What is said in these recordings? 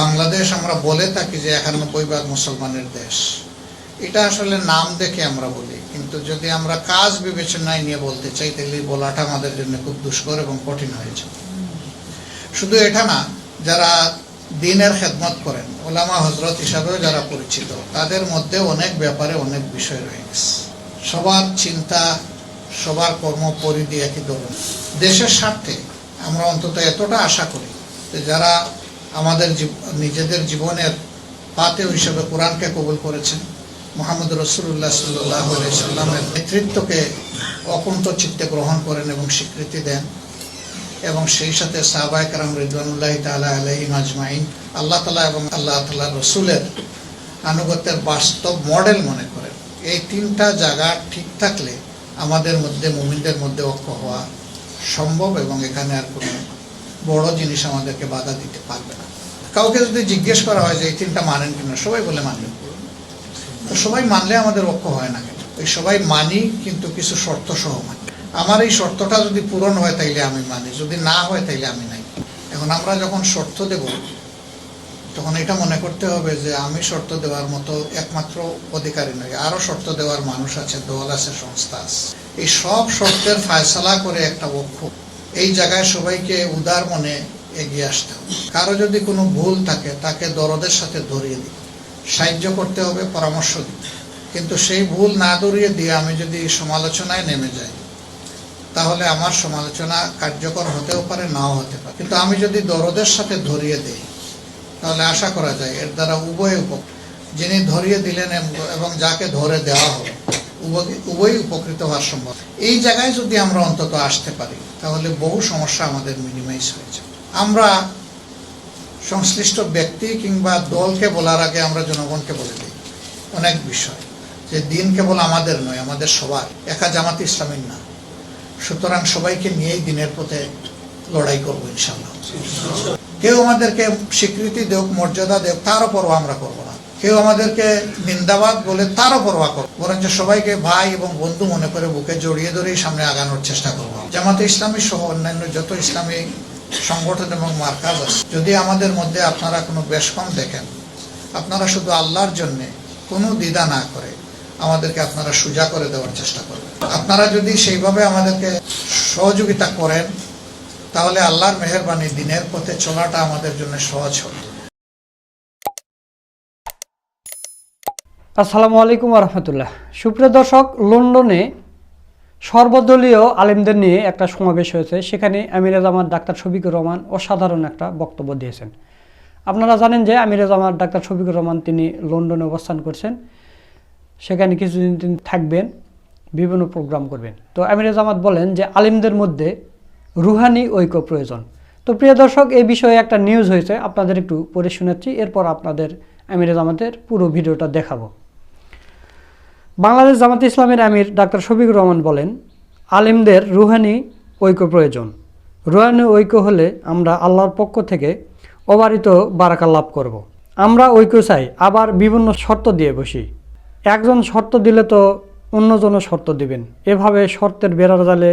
বাংলাদেশ আমরা বলে থাকি যে একানব্বই ভাগ মুসলমানের দেশ। এটা আসলে নাম দেখে আমরা বলি। কিন্তু যদি আমরা কাজ বিবেচনায় নিয়ে বলতে চাই, তাহলে বলাটা আমাদের জন্য খুব দুষ্কর এবং কঠিন হয়েছে শুধু এটা না, যারা দিনের খেদমত করেন, ওলামা হজরত হিসাবেও যারা পরিচিত, তাদের মধ্যে অনেক ব্যাপারে অনেক বিষয় রয়ে গেছে। সবার চিন্তা, সবার কর্ম পরিধি একই ধরুন দেশের স্বার্থে আমরা অন্তত এতটা আশা করি যে যারা আমাদের নিজেদের জীবনের পাতেও হিসেবে কোরআনকে কবুল করেছেন। মোহাম্মদ রসুল্লাহ সাল্লাহ সাল্লামের নেতৃত্বকে অকুণ্ঠ চিত্তে গ্রহণ করেন এবং স্বীকৃতি দেন এবং সেই সাথে সাহবায় কারাম রিদওয়ানুল্লাহ তালা আলহিম আজমাইন আল্লাহ তালা এবং আল্লাহ তালা রসুলের আনুগত্যের বাস্তব মডেল মনে করেন। এই তিনটা জায়গা ঠিক থাকলে আমাদের মধ্যে মুমিনদের মধ্যে ঐক্য হওয়া সম্ভব এবং এখানে আর কোনো বড় জিনিস আমাদেরকে বাধা দিতে পারবে না। কাউকে যদি জিজ্ঞেস করা হয় যে এই তিনটা মানেন কিনা, সবাই বলে মানেন তো সবাই মানলে আমাদের ঐক্য হয় না কেন? ওই সবাই মানি, কিন্তু কিছু শর্ত সহ মানি। আমার এই শর্তটা যদি পূরণ হয় তাইলে আমি মানি, যদি না হয় তাইলে আমি নাই। এখন আমরা যখন শর্ত দেব, তখন এটা মনে করতে হবে যে আমি শর্ত দেওয়ার মতো একমাত্র অধিকারী নই। আরও শর্ত দেওয়ার মানুষ আছে, দল আছে, সংস্থা আছে। এই সব শর্তের ফায়সালা করে একটা ঐক্য এই জায়গায় সবাইকে উদার মনে এগিয়ে আসতে হবে। কারও যদি কোনো ভুল থাকে, তাকে দরদের সাথে ধরিয়ে দিই সাহায্য করতে হবে, পরামর্শ দিতে কিন্তু সেই ভুল না ধরিয়ে দিয়ে আমি যদি সমালোচনায় নেমে যাই, তাহলে আমার সমালোচনা কার্যকর হতেও পারে, নাও হতে পারে। কিন্তু আমি যদি দরদের সাথে ধরিয়ে দিই, তাহলে আশা করা যায় এর দ্বারা উভয় উপ যিনি ধরিয়ে দিলেন এবং- যাকে ধরে দেওয়া উভয়- উভয়ই উপকৃত হওয়ার সম্ভব। এই জায়গায় যদি আমরা অন্তত আসতে পারি, তাহলে বহু সমস্যা আমাদের মিনিমাইজ হয়েছে আমরা সংশ্লিষ্ট ব্যক্তি কিংবা দলকে বলার আগে আমরা জনগণকে বলে দিই, অনেক বিষয়। যে দিন কেবল আমাদের নয়, আমাদের সবার। একা জামাত ইসলামের না। সুতরাং সবাইকে নিয়েই দিনের পথে লড়াই করব ইনশাল্লাহ কেউ আমাদেরকে স্বীকৃতি দেওক মর্যাদা দেওক তারও পরোয়া আমরা করব না। কেউ আমাদেরকে নিন্দাবাদ বলে তারও পরোয়া করব বরঞ্চ সবাইকে ভাই এবং বন্ধু মনে করে বুকে জড়িয়ে ধরেই সামনে আগানোর চেষ্টা করব। জামাতে ইসলামী সহ অন্যান্য যত ইসলামী সংগঠন এবং মার্কাজ আছে, যদি আমাদের মধ্যে আপনারা কোনো বেশ কম দেখেন, আপনারা শুধু আল্লাহর জন্য কোনো দ্বিধা না করে আমাদেরকে আপনারা সোজা করে দেওয়ার চেষ্টা করবেন। আপনারা যদি সেইভাবে আমাদেরকে সহযোগিতা করেন, তাহলে আল্লাহর মেহরবানি দিনের পথে চলাটা আমাদের জন্য সহজ হবে। আসসালামু আলাইকুম রহমতুল্লাহ। সুপ্রিয় দর্শক, লন্ডনে সর্বদলীয় আলেমদের নিয়ে একটা সমাবেশ হয়েছে। সেখানে আমিরে জামাত ডাক্তার শফিকুর রহমান অসাধারণ একটা বক্তব্য দিয়েছেন। আপনারা জানেন যে আমিরে জামাত ডাক্তার শফিকুর রহমান তিনি লন্ডনে অবস্থান করছেন। সেখানে কিছুদিন তিনি থাকবেন, বিভিন্ন প্রোগ্রাম করবেন। তো আমিরে জামাত বলেন যে আলিমদের মধ্যে রুহানি ঐক্য প্রয়োজন। তো প্রিয় দর্শক, এই বিষয়ে একটা নিউজ হয়েছে। আপনাদের একটু পড়ে শোনাচ্ছি এরপর আপনাদের আমিরে জামাতের পুরো ভিডিওটা দেখাবো। বাংলাদেশ জামাতে ইসলামের আমির ডাক্তার শফিক রহমান বলেন, আলিমদের রুহানি ঐক্য প্রয়োজন। রুহানি ঐক্য হলে আমরা আল্লাহর পক্ষ থেকে অবারিত বারাকা লাভ করব। আমরা ঐক্য চাই, আবার বিভিন্ন শর্ত দিয়ে বসি। একজন শর্ত দিলে তো অন্যজনও শর্ত দিবেন। এভাবে শর্তের বেড়ার জালে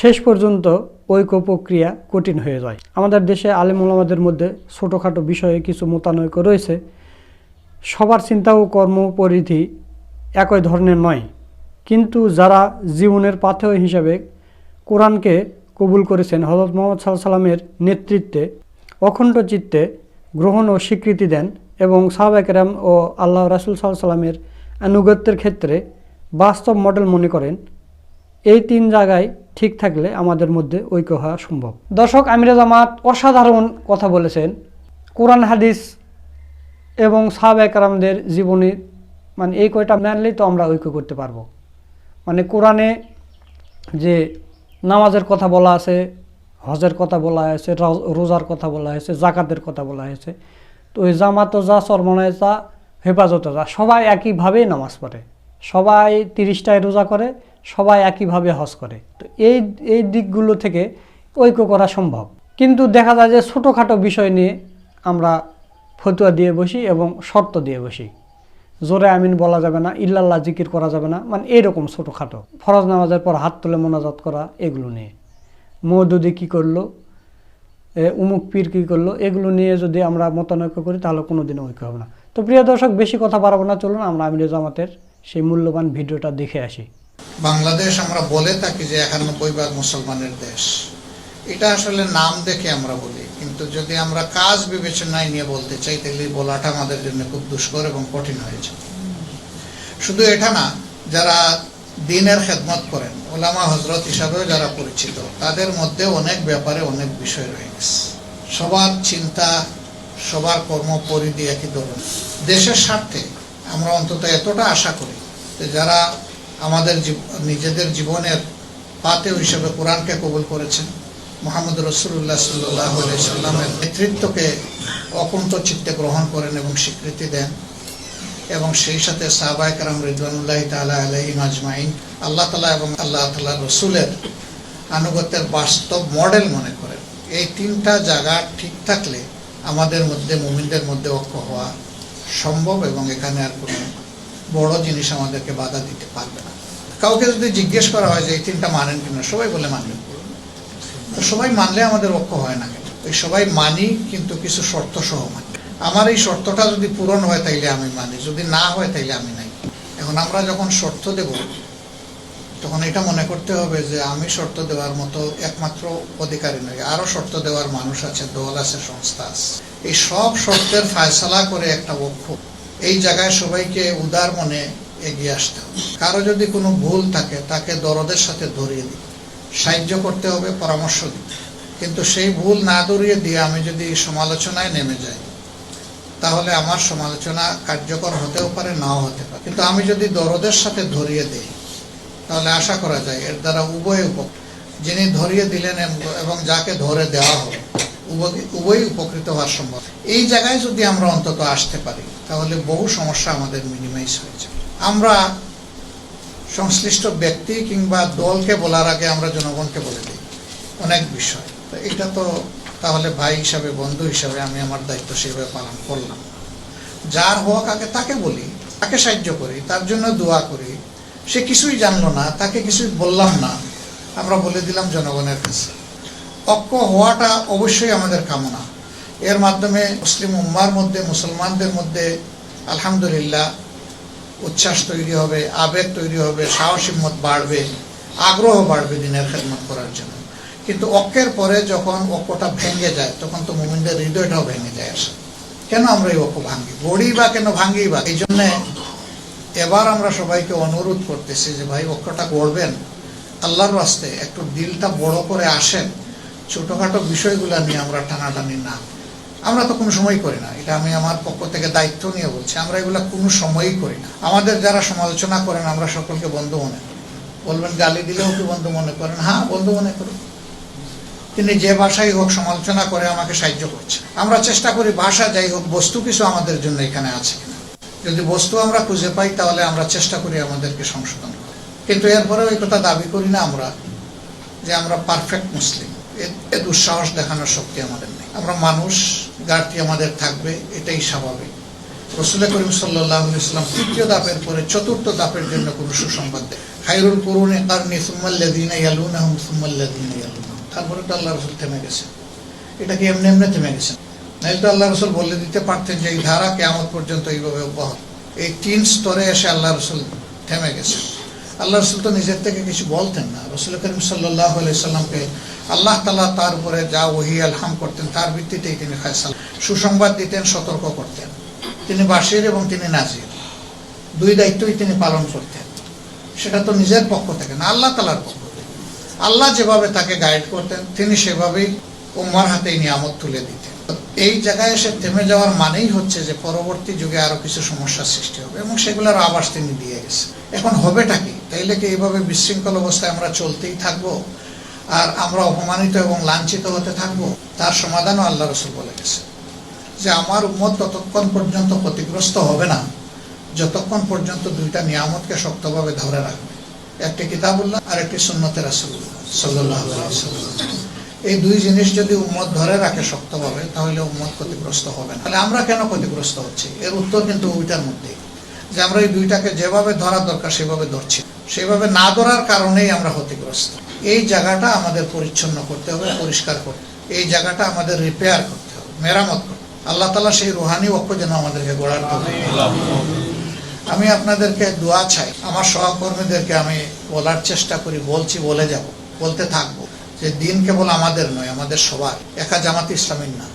শেষ পর্যন্ত ঐক্য প্রক্রিয়া কঠিন হয়ে যায়। আমাদের দেশে আলিম ওলামাদের মধ্যে ছোটোখাটো বিষয়ে কিছু মতানৈক্য রয়েছে। সবার চিন্তা ও কর্ম পরিধি একই ধরনের নয়। কিন্তু যারা জীবনের পাথেয় হিসাবে কোরআনকে কবুল করেছেন হজরত মোহাম্মদ সাল্লাহ সাল্লামের নেতৃত্বে, অখণ্ড চিত্তে গ্রহণ ও স্বীকৃতি দেন এবং সাহাবাকেরাম ও আল্লাহ রাসুল সাল্লাহ সাল্লামের আনুগত্যের ক্ষেত্রে বাস্তব মডেল মনে করেন, এই তিন জায়গায় ঠিক থাকলে আমাদের মধ্যে ঐক্য হওয়া সম্ভব। দর্শক আমিরা জামাত অসাধারণ কথা বলেছেন। কোরআন, হাদিস এবং সাহাব একরামদের জীবনী মানে এই কয়টা মানলেই তো আমরা ঐক্য করতে পারব। মানে কোরআনে যে নামাজের কথা বলা আছে, হজের কথা বলা হয়েছে রোজার কথা বলা হয়েছে জাকাতের কথা বলা হয়েছে তো ওই জামাতও যা সরমনায়, যা হেফাজতে যা, সবাই একইভাবেই নামাজ পড়ে। সবাই তিরিশটায় রোজা করে, সবাই একইভাবে হজ করে। তো এই এই দিকগুলো থেকে ঐক্য করা সম্ভব। কিন্তু দেখা যায় যে ছোটোখাটো বিষয় নিয়ে আমরা ফতুয়া দিয়ে বসি এবং শর্ত দিয়ে বসি। জোরে আমিন বলা যাবে না, ইল্লাল্লাহ জিকির করা যাবে না মানে এইরকম ছোটোখাটো। ফরজ নামাজের পর হাত তুলে মোনাজাত করা, এগুলো নিয়ে। মৌদুদি কী করল? উমুক পীর কী করল? এগুলো নিয়ে যদি আমরা মতানৈক্য করি, তাহলে কোনোদিনও ঐক্য হবে না। তো প্রিয় দর্শক, বেশি কথা বাড়াবো না, চলুন আমরা আমির জামাতের সেই মূল্যবান ভিডিওটা দেখে আসি। বাংলাদেশ আমরা বলে থাকি যে একানব্বই ভাগ মুসলমানের দেশ। এটা আসলে নাম দেখে আমরা বলি। কিন্তু যদি আমরা কাজ বিবেচনায় নিয়ে বলতে চাই, তাহলে বলাটা আমাদের জন্য খুব দুষ্কর এবং কঠিন হয়েছে শুধু এটা না, যারা দিনের খেদমত করেন, ওলামা হজরত হিসাবেও যারা পরিচিত, তাদের মধ্যে অনেক ব্যাপারে অনেক বিষয় রয়ে গেছে। সবার চিন্তা, সবার কর্ম পরিধি একই ধরনের। দেশের স্বার্থে আমরা অন্তত এতটা আশা করি যে যারা আমাদের নিজেদের জীবনের পাতেও হিসেবে কোরআনকে কবুল করেছেন মোহাম্মদ রসুল্লাহ সাল্লাহ সাল্লামের নেতৃত্বকে অকুণ্ঠ চিত্তে গ্রহণ করেন এবং স্বীকৃতি দেন। এবং সেই সাথে সাহবায়করাম রিদওয়ানুল্লাহ তালা আলহিম আজমাইন আল্লাহ তালা এবং আল্লাহ তালা রসুলের আনুগত্যের বাস্তব মডেল মনে করেন। এই তিনটা জায়গা ঠিক থাকলে আমাদের মধ্যে, মুমিনদের মধ্যে ঐক্য হওয়া সম্ভব এবং এখানে আর কোনো বড় জিনিস আমাদেরকে বাধা দিতে পারবে না। কাউকে যদি জিজ্ঞেস করা হয় যে এই তিনটা মানেন কিনা, সবাই বলে মানেন সবাই মানলে আমাদের ঐক্য হয় না। কেন এই সবাই মানি, কিন্তু কিছু শর্ত সহ মানি। আমার এই শর্তটা যদি পূরণ হয় তাইলে আমি মানি, যদি না হয় তাইলে আমি নাই। এখন আমরা যখন শর্ত দেব, তখন এটা মনে করতে হবে যে আমি শর্ত দেওয়ার মতো একমাত্র অধিকারী নই। আরও শর্ত দেওয়ার মানুষ আছে, দল আছে, সংস্থা আছে। এই সব শর্তের ফায়সালা করে একটা ঐক্য। এই জায়গায় সবাইকে উদার মনে এগিয়ে আসতে হবে। কারও যদি কোনো ভুল থাকে, তাকে দরদের সাথে ধরিয়ে দিই সাহায্য করতে হবে, পরামর্শ দিতে কিন্তু সেই ভুল না ধরিয়ে দিয়ে আমি যদি সমালোচনায় নেমে যাই, তাহলে আমার সমালোচনা কার্যকর হতেও পারে, নাও হতে পারে। কিন্তু আমি যদি দরদের সাথে ধরিয়ে দিই, তাহলে আশা করা যায় এর দ্বারা উভয় উপ যিনি ধরিয়ে দিলেন এবং- যাকে ধরে দেওয়া হবে উভয়- উপকৃত হওয়ার সম্ভব। এই জায়গায় যদি আমরা অন্তত আসতে পারি, তাহলে বহু সমস্যা আমাদের মিনিমাইজ হয়ে যাবে। আমরা সংশ্লিষ্ট ব্যক্তি কিংবা দলকে বলার আগে আমরা জনগণকে বলে দিই। অনেক বিষয়। তো এটা তো তাহলে ভাই হিসাবে, বন্ধু হিসাবে আমি আমার দায়িত্ব সেভাবে পালন করলাম। যার হওয়াক আগে তাকে বলি, তাকে সাহায্য করি, তার জন্য দোয়া করি। সে কিছুই জানলো না, তাকে কিছুই বললাম না। আমরা বলে দিলাম জনগণের কাছে। ঐক্য হওয়াটা অবশ্যই আমাদের কামনা। এর মাধ্যমে মুসলিম উম্মার মধ্যে, মুসলমানদের মধ্যে আলহামদুলিল্লাহ উচ্ছ্বাস তৈরি হবে, আবেগ তৈরি হবে সাহসিমত বাড়বে, আগ্রহ বাড়বে দিনের খেদমত করার জন্য। কিন্তু ঐক্যের পরে যখন ঐক্যটা ভেঙে যায়, তখন তো মুমিনদের হৃদয়টাও ভেঙে যায় আসে। কেন আমরা এই ঐক্য ভাঙি? গড়ি বা কেন ভাঙি বা? এই জন্যে এবার আমরা সবাইকে অনুরোধ করতেছি যে, ভাই ঐক্যটা গড়বেন। আল্লাহর রাস্তে একটু দিলটা বড় করে আসেন। ছোটখাটো বিষয়গুলো নিয়ে আমরা টানাটানি না আমরা তো কোনো সময় করি না। এটা আমি আমার পক্ষ থেকে দায়িত্ব নিয়ে বলছি। আমরা এগুলো কোনো সময়ই করি না। আমাদের যারা সমালোচনা করেন, আমরা সকলকে বন্ধু মনে করি। বলবেন গালি দিলেও কি বন্ধু মনে করেন? হ্যাঁ বন্ধু মনে করুন তিনি যে ভাষাই হোক সমালোচনা করে আমাকে সাহায্য করছে। আমরা চেষ্টা করি ভাষা যাই হোক, বস্তু কিছু আমাদের জন্য এখানে আছে কিনা। যদি বস্তু আমরা খুঁজে পাই, তাহলে আমরা চেষ্টা করি আমাদেরকে সংশোধন কিন্তু এরপরেও এই কথা দাবি করি না আমরা, যে আমরা পারফেক্ট মুসলিম এ- দুঃসাহস দেখানোর শক্তি আমাদের নেই। আমরা মানুষ, ঘাটতি আমাদের থাকবে, এটাই স্বাভাবিক। রসুল করিম সাল্লাহ ইসলাম তৃতীয় দাপের পরে চতুর্থ দাপের জন্য কোনো সুসংবাদ দেয় খাইরুল করুনে কারণে সুম্মাল্লাদিনা ইয়ালুনাহুম সুম্মাল্লাদিনা ইয়ালুনাহুম। তারপরে তো আল্লাহ রসুল থেমে গেছে। এটা কি এমনি এমনি থেমে গেছে? নাহলে তো আল্লাহ রসুল বলে দিতে পারতেন যে এই ধারা কেমন পর্যন্ত এইভাবে অব্যাহত। এই তিন স্তরে এসে আল্লাহ রসুল থেমে গেছে। আল্লাহ রসুল তো নিজের থেকে কিছু বলতেন না। রসুল করিম সাল্লাহ সাল্লামকে আল্লাহ তালা তার উপরে যা ওহি, আলহাম করতেন, তার ভিত্তিতেই তিনি ফায়সাল, সুসংবাদ দিতেন, সতর্ক করতেন। তিনি বাসির এবং তিনি নাজির। দুই দায়িত্বই তিনি পালন করতেন। সেটা তো নিজের পক্ষ থেকে না, আল্লাহ তালার পক্ষ থেকে। আল্লাহ যেভাবে তাকে গাইড করতেন, তিনি সেভাবেই উম্মার হাতে এই নিয়ামত তুলে দিতেন। এই জায়গায় এসে থেমে যাওয়ার মানেই হচ্ছে যে পরবর্তী যুগে আরও কিছু সমস্যার সৃষ্টি হবে এবং সেগুলোর আবাস তিনি দিয়ে গেছে এখন হবেটা কি? তাইলে কি এইভাবে বিশৃঙ্খল অবস্থায় আমরা চলতেই থাকব? আর আমরা অপমানিত এবং লাঞ্ছিত হতে থাকব? তার সমাধানও আল্লাহ রসুল বলে গেছে যে আমার উম্মত ততক্ষণ পর্যন্ত ক্ষতিগ্রস্ত হবে না, যতক্ষণ পর্যন্ত দুইটা নিয়ামতকে শক্তভাবে ধরে রাখবে। একটি কিতাবুল্লাহ আর একটি সুন্নতের আলাইহি ওয়াসাল্লাম। এই দুই জিনিস যদি উম্মত ধরে রাখে শক্তভাবে, তাহলে উম্মত ক্ষতিগ্রস্ত হবে না। তাহলে আমরা কেন ক্ষতিগ্রস্ত হচ্ছি? এর উত্তর কিন্তু ওইটার মধ্যেই যে আমরা এই দুইটাকে যেভাবে ধরা দরকার, সেভাবে ধরছি। সেভাবে না ধরার কারণেই আমরা ক্ষতিগ্রস্ত। এই জায়গাটা আমাদের পরিচ্ছন্ন করতে হবে, পরিষ্কার করতে এই জায়গাটা আমাদের রিপেয়ার করতে হবে, মেরামত করতে। আল্লাহ তালা সেই রুহানি অক্ষ যেন আমাদেরকে গড়ার আমি আপনাদেরকে দোয়া চাই, আমার সহকর্মীদেরকে আমি বলার চেষ্টা করি, বলছি, বলে যাব, বলতে থাকব। যে দিন কেবল আমাদের নয়, আমাদের সবার। একা জামাত ইসলামীর না।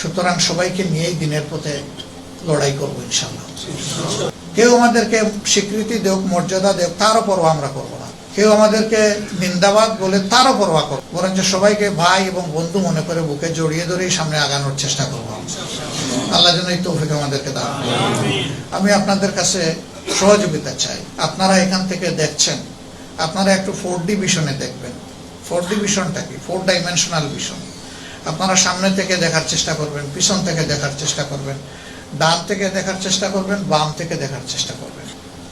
সুতরাং সবাইকে নিয়েই দিনের পথে লড়াই করব ইনশাল্লাহ কেউ আমাদেরকে স্বীকৃতি দেব মর্যাদা দেব তারও পরোয়া আমরা করব না। কেউ আমাদেরকে নিন্দাবাদ বলে তারও পরোয়া করব। বরঞ্চ সবাইকে ভাই এবং বন্ধু মনে করে বুকে জড়িয়ে ধরেই সামনে আগানোর চেষ্টা করব আল্লাহ যেন এই তৌফিক আমাদেরকে দান আমি আপনাদের কাছে সহযোগিতা চাই। আপনারা এখান থেকে দেখছেন। আপনারা একটু ফোর ডি ভিশনে দেখবেন। ফোর ডি ভিশনটা কি? ফোর ডাইমেনশনাল ভিশন আপনারা সামনে থেকে দেখার চেষ্টা করবেন, পিছন থেকে দেখার চেষ্টা করবেন, ডান থেকে দেখার চেষ্টা করবেন, বাম থেকে দেখার চেষ্টা করবেন।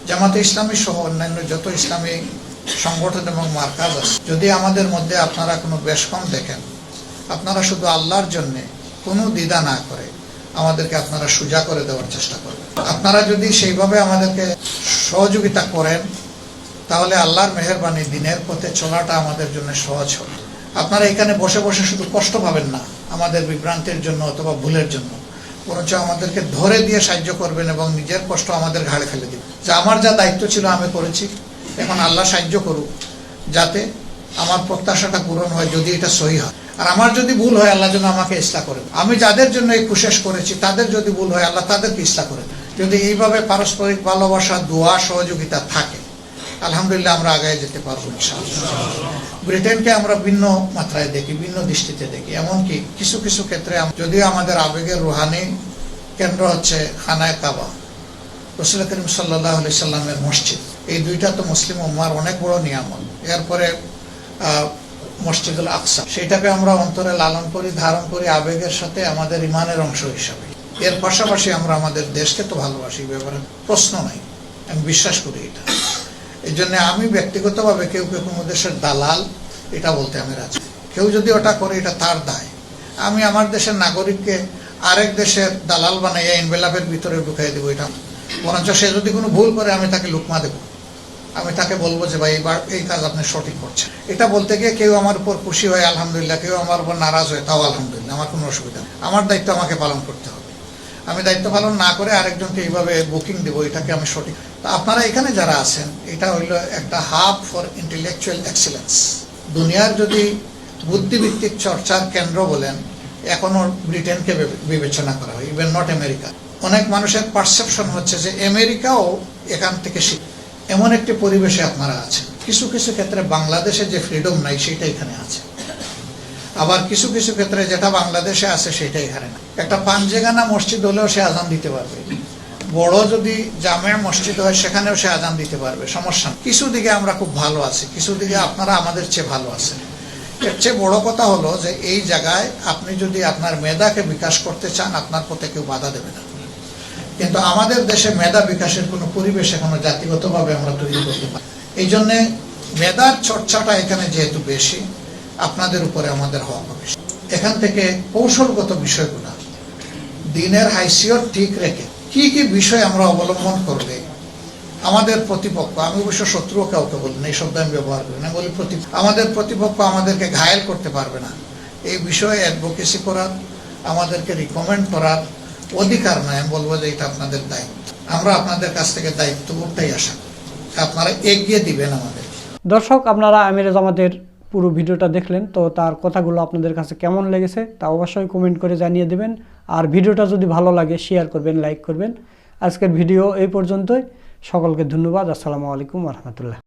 জামাতে ইসলামী সহ অন্যান্য যত ইসলামী সংগঠন এবং মার্কাজ আছে, যদি আমাদের মধ্যে আপনারা কোনো বেশ কম দেখেন, আপনারা শুধু আল্লাহর জন্যে কোনো দ্বিধা না করে আমাদেরকে আপনারা সুজা করে দেওয়ার চেষ্টা করবেন। আপনারা যদি সেইভাবে আমাদেরকে সহযোগিতা করেন তাহলে আল্লাহর মেহরবানি দিনের পথে চলাটা আমাদের জন্য সহজ হবে। আপনারা এখানে বসে বসে শুধু কষ্ট পাবেন না, আমাদের বিভ্রান্তির জন্য অথবা ভুলের জন্য। বরঞ্চ আমাদেরকে ধরে দিয়ে সাহায্য করবেন এবং নিজের কষ্ট আমাদের ঘাড়ে ফেলে দিবেন। যে আমার যা দায়িত্ব ছিল আমি করেছি, এখন আল্লাহ সাহায্য করুক, যাতে আমার প্রত্যাশাটা পূরণ হয় যদি এটা সহি হয়। আর আমার যদি ভুল হয়, আল্লাহ যেন আমাকে ইসলা করেন। আমি যাদের জন্য এই কুশেষ করেছি, তাদের যদি ভুল হয়, আল্লাহ তাদেরকে ইসলা করেন। যদি এইভাবে পারস্পরিক ভালোবাসা, দোয়া, সহযোগিতা থাকে আলহামদুলিল্লাহ আমরা আগায় যেতে পারব ব্রিটেনকে আমরা ভিন্ন মাত্রায় দেখি, ভিন্ন দৃষ্টিতে দেখি। এমনকি কিছু কিছু ক্ষেত্রে যদিও আমাদের আবেগের রুহানি কেন্দ্র হচ্ছে খানায় কাবা। রসুল করিম সাল্লাহ আলি সাল্লামের মসজিদ। এই দুইটা তো মুসলিম উম্মার অনেক বড় নিয়ামত। এরপরে মসজিদুল আকসা। সেটাকে আমরা অন্তরে লালন করি, ধারণ করি আবেগের সাথে আমাদের ইমানের অংশ হিসাবে। এর পাশাপাশি আমরা আমাদের দেশকে তো ভালোবাসি ব্যাপারে প্রশ্ন নাই। আমি বিশ্বাস করি এটা। এই জন্য আমি ব্যক্তিগতভাবে কেউ কেউ কোনো দেশের দালাল, এটা বলতে আমি রাজি। কেউ যদি ওটা করে, এটা তার দায়। আমি আমার দেশের নাগরিককে আরেক দেশের দালাল বানাইয়া এনভেলাপের ভিতরে ঢুকাই দেবো, এটা বরঞ্চ সে যদি কোনো ভুল করে, আমি তাকে লুকমা দেবো। আমি তাকে বলব যে, ভাই, এবার এই কাজ আপনি সঠিক করছেন। এটা বলতে গিয়ে কেউ আমার উপর খুশি হয়, আলহামদুলিল্লাহ। কেউ আমার উপর নারাজ হয়, তাও আলহামদুলিল্লাহ, আমার কোনো অসুবিধা আমার দায়িত্ব আমাকে পালন করতে হবে। আমি দায়িত্ব পালন না করে আরেকজনকে এইভাবে বুকিং দেবো, এটাকে আমি সঠিক। তা আপনারা এখানে যারা আছেন, এটা হইল একটা হাব ফর ইন্টেলেকচুয়াল এক্সিলেন্স দুনিয়ার যদি বুদ্ধিভিত্তিক চর্চার কেন্দ্র বলেন এখনও ব্রিটেনকে বিবেচনা করা হয় ইভেন নট আমেরিকা অনেক মানুষের পারসেপশন হচ্ছে যে আমেরিকাও এখান থেকে শিখ এমন একটি পরিবেশে আপনারা আছেন। কিছু কিছু ক্ষেত্রে বাংলাদেশে যে ফ্রিডম নাই, সেটা এখানে আছে। আবার কিছু কিছু ক্ষেত্রে যেটা বাংলাদেশে আছে সেটা এখানে না একটা পাঞ্জেগানা মসজিদ হলেও সে আজান দিতে পারবে। বড় যদি জামে মসজিদ হয়, সেখানেও সে আজান দিতে পারবে। সমস্যা কিছু দিকে আমরা খুব ভালো আছি, কিছু দিকে আপনারা আমাদের চেয়ে ভালো আছেন। এর চেয়ে বড় কথা হলো যে এই জায়গায় আপনি যদি আপনার মেধাকে বিকাশ করতে চান, আপনার পথে কেউ বাধা দেবে না। কিন্তু আমাদের দেশে মেধা বিকাশের কোনো পরিবেশ এখনও জাতিগতভাবে আমরা তৈরি করতে পারি এই জন্যে মেধার চর্চাটা এখানে যেহেতু বেশি আপনাদের উপরে আমাদের হওয়া বেশি এখান থেকে কৌশলগত বিষয়গুলো দিনের হাইসিয়র ঠিক রেখে কি কি বিষয় আমরা অবলম্বন করলে আমাদের প্রতিপক্ষ, আমি অবশ্য শত্রুও কাউকে বলি না এই শব্দ আমি ব্যবহার করি না বলি প্রতি আমাদের প্রতিপক্ষ আমাদেরকে ঘায়েল করতে পারবে না। এই বিষয়ে অ্যাডভোকেসি করার, আমাদেরকে রিকমেন্ড করার অধিকার নয় আমি বলব যে এটা আপনাদের দায়িত্ব। আমরা আপনাদের কাছ থেকে দায়িত্ববোধটাই আশা করি। আপনারা এগিয়ে দিবেন আমাদের দর্শক, আপনারা আমির জামাতের পুরো ভিডিওটা দেখলেন, তো তার কথাগুলো আপনাদের কাছে কেমন লেগেছে তা অবশ্যই কমেন্ট করে জানিয়ে দেবেন। আর ভিডিওটা যদি ভালো লাগে শেয়ার করবেন লাইক করবেন। আজকের ভিডিও এই পর্যন্তই। সকলকে ধন্যবাদ। আসসালামু আলাইকুম রহমতুল্লাহ।